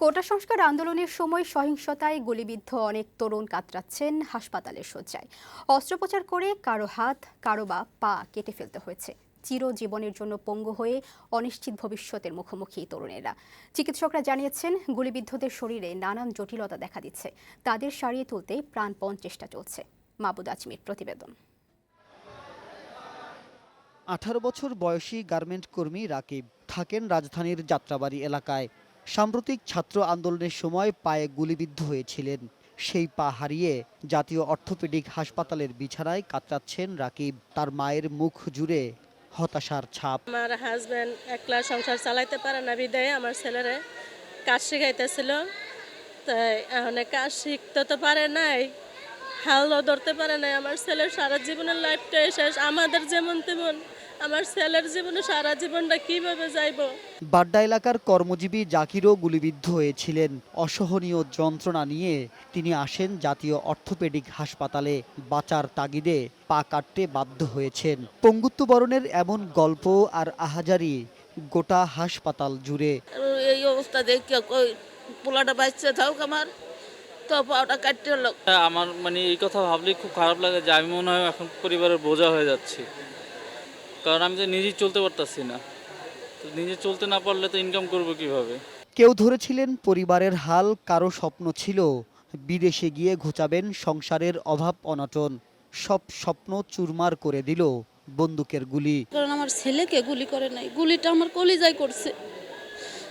কোটা সংস্কার আন্দোলনের সময় সহিংসতায় গুলিবিদ্ধ অনেক তরুণ কাতরাচ্ছেন হাসপাতালের শয্যায়। অস্ত্রোপচার করে কারও হাত, কারও বা পা কেটে ফেলতে হয়েছে। চিরজীবনের জন্য পঙ্গু হয়ে অনিশ্চিত ভবিষ্যতের মুখোমুখি তরুণেরা। চিকিৎসকরা জানিয়েছেন, গুলিবিদ্ধদের শরীরে নানান জটিলতা দেখা দিচ্ছে। তাদের সারিয়ে তুলতে প্রাণপণ চেষ্টা চলছে। মাবুদ আজমির প্রতিবেদন। আঠারো বছর বয়সী গার্মেন্ট কর্মী রাকিব থাকেন রাজধানীর যাত্রাবাড়ি এলাকায়। সাম্প্রতিক ছাত্র আন্দোলনের সময় পায়ে গুলিবিদ্ধ হয়েছিলেন। সেই পা হারিয়ে জাতীয় অর্থোপেডিক হাসপাতালের বিছানায় কাতরাচ্ছেন রাকিব। তার মায়ের মুখ জুড়ে হতাশার ছাপ। আমার হাজব্যান্ড একলা সংসার চালাইতে পারে না বিদায়, আমার ছেলেরে কাজ শিখাইতেছিল। তাই এখন কাজ শিখতে তো পারে নাই, হালও ধরতে পারে নাই। আমার ছেলের সারা জীবনের লাইফটাই শেষ, আমাদের যেমন তেমন। আমার ছেলের জীবনে সারা জীবনটা কীভাবে যাইবো? বাড্ডা এলাকার কর্মজীবী জাকিরও গুলিবিদ্ধ হয়েছিলেন। অসহনীয় যন্ত্রণা নিয়ে তিনি আসেন জাতীয় অর্থোপেডিক হাসপাতালে। বাঁচার তাগিদে পা কাটতে বাধ্য হয়েছেন। পঙ্গুত্ব বরণের এমন গল্প আর আহাজারি গোটা হাসপাতাল জুড়ে। এই অবস্থা দেখে কই পোলাটা বাচ্চা থাকুক আমার। তো পাওটা কাটতে হলো। আমার মানে এই কথা ভাবলে খুব খারাপ লাগে যে আমি মনে হয় এখন পরিবারের বোঝা হয়ে যাচ্ছি। কারণ আমি তো নিজেই চলতে পারতাছি না। তো নিজে চলতে না পারলে তো ইনকাম করব কীভাবে? কেউ ধরেছিলেন পরিবারের হাল কারও স্বপ্ন ছিল বিদেশে গিয়ে ঘুচাবেন সংসারের অভাব অনটন সব স্বপ্ন চুরমার করে দিল বন্দুকের গুলি। কারণ আমার ছেলেকে গুলি করে নাই গুলিটা আমার কলিজায় করছে।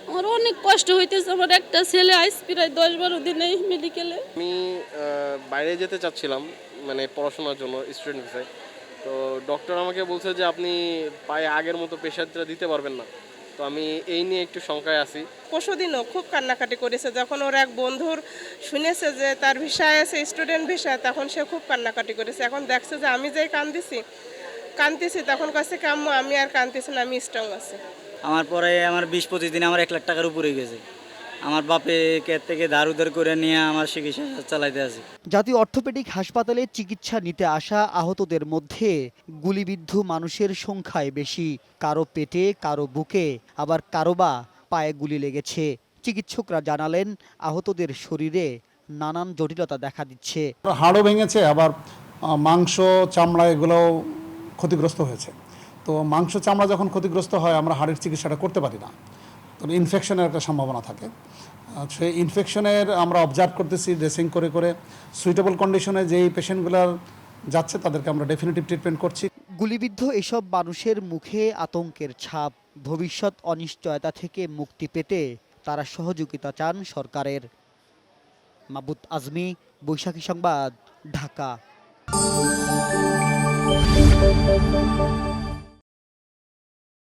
আমার অনেক কষ্ট হইতেছে আমার একটা ছেলে আইস প্রায় দশ বারো দিনে মেডিকেলে আমি বাইরে যেতে চাচ্ছিলাম মানে পড়াশোনার জন্য স্টুডেন্ট ভিসায় তো ডক্টর আমাকে বলছে যে আপনি পায়ে আগের মতো প্রেশারটা দিতে পারবেন না। তো আমি এই নিয়ে একটু শঙ্কায় আছি। পরশুদিনও খুব কান্নাকাটি করেছে। যখন ওর এক বন্ধুর শুনেছে যে তার ভিসায় আছে স্টুডেন্ট ভিসায় তখন সে খুব কান্নাকাটি করেছে। এখন দেখছে যে আমি যেই কান্দিছি কান্দিছি তখন কাছে কি আম্মু আমি আর কান্দিছি না আমি স্ট্রং আছি। আমার পরে আমার বিশ পঁচিশ দিনে আমার এক লাখ টাকার উপরে গেছে। আমার বাপে কে থেকে ধার উধার করে নিয়ে আমার চিকিৎসা চালাইতে আছে। জাতীয় অর্থোপেডিক হাসপাতালে চিকিৎসা নিতে আসা আহতদের মধ্যে গুলিবিদ্ধ মানুষের সংখ্যায় বেশি। কারও পেটে কারও বুকে আবার কারও বা পায়ে গুলি লেগেছে। চিকিৎসকরা জানালেন আহতদের শরীরে নানান জটিলতা দেখা দিচ্ছে। হাড়ও ভেঙেছে আবার মাংস চামড়া এগুলোও ক্ষতিগ্রস্ত হয়েছে। তো মাংস চামড়া যখন ক্ষতিগ্রস্ত হয় আমরা হাড়ের চিকিৎসাটা করতে পারি না। তো ইনফেকশনের একটা সম্ভাবনা থাকে। সেই ইনফেকশনের আমরা অবজার্ভ করতেছি ড্রেসিং করে করে সুইটেবল কন্ডিশনে যেই পেশেন্টগুলোর যাচ্ছে, তাদেরকে আমরা ডেফিনেটিভ ট্রিটমেন্ট করছি। গুলিবিদ্ধ এসব মানুষের মুখে আতঙ্কের ছাপ, ভবিষ্যৎ অনিশ্চয়তা থেকে মুক্তি পেতে তারা সহযোগিতা চান সরকারের। মাবুত আজমি, বৈশাখী সংবাদ, ঢাকা।